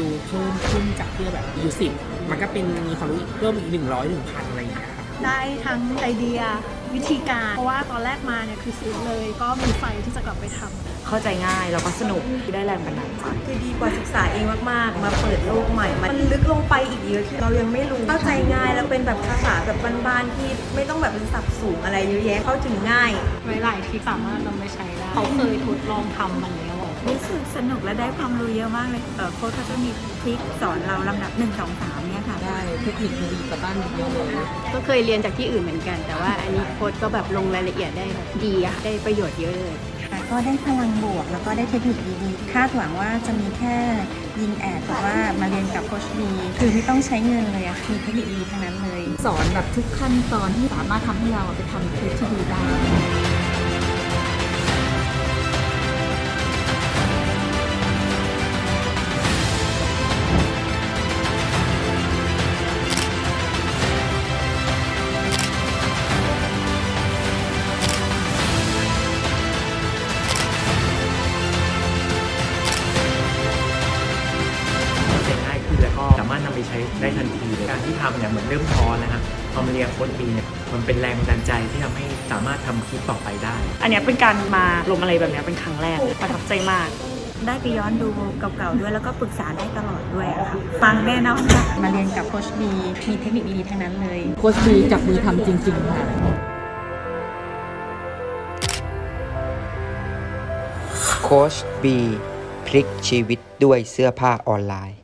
รู้เพิ่มขึ้นจากที่แบบอายุสิบมันก็เป็นมีความรู้เพิ่มอีกหนึ่งร้อยหนึ่งพันอะไรอย่างเงี้ยครับได้ทั้งไอเดียวิธีการ เพราะว่าตอนแรกมาเนี่ยคือซื้อเลย ก็มีไฟที่จะกลับไปทำเข้าใจง่ายแล้วก็สนุกที่ได้แรงบันดาลใจคือดีกว่าศึกษาเองมากๆ มาเปิดโลกใหม่ มันลึกลงไปอีกเยอะที่เรายังไม่รู้เข้าใจง่ายแล้วเป็นแบบภาษาแบบบ้านๆที่ไม่ต้องแบบเป็นศัพท์สูงอะไรเยอะแยะเข้าถึงง่าย หลายๆที่สามารถนำไปใช้ได้เขาเคยทดลองทำมันแล้วอะ รู้สึกสนุกและได้ความรู้เยอะมากเลยเอ่อโค้ชเขาจะมีทริคสอนเราลำดับ1 2 3เนี่ยค่ะ ได้เทคนิคดีๆกลับบ้านอีกเยอะเลยก็เคยเรียนจากที่อื่นเหมือนกัน แต่ว่าอันนี้โค้ดก็แบบลงรายละเอียดได้แบบดีอะได้ประโยชน์เยอะเลย ค่ะก็ได้พลังบวกแล้วก็ได้เทคนิคดีๆ คาดหวังว่าจะมีแค่ยิงแอดแต่ว่ามาเรียนกับโคชบีคือไม่ต้องใช้เงินเลยอะมีเทคนิคดีๆทั้งนั้นเลย สอนแบบทุกขั้นตอนที่สามารถทำให้เราไปทำคลิปที่ดีได้ามารถนำไปใช้ได้ทันทีเลยการที่ทำเนี่ยเหมือนเริ่มท้อนะครับพอมาเรียนโค้ดบีเนี่ยมันเป็นแรงบันดาลใจที่ทำให้สามารถทำคลิปต่อไปได้ อันเนี้ยเป็นการมาลงอะไรแบบเนี้ยเป็นครั้งแรกประทับใจมาก ได้ไปย้อนดูเก่าๆด้วยแล้วก็ปรึกษาได้ตลอดด้วยอะค่ะฟังแน่นอนค่ะมาเรียนกับโคชบีมีเทคนิคดีๆทั้งนั้นเลยโค้ชบีจับมือทำจริง ๆ ค่ะโค้ชบีพลิกชีวิตด้วยเสื้อผ้าออนไลน์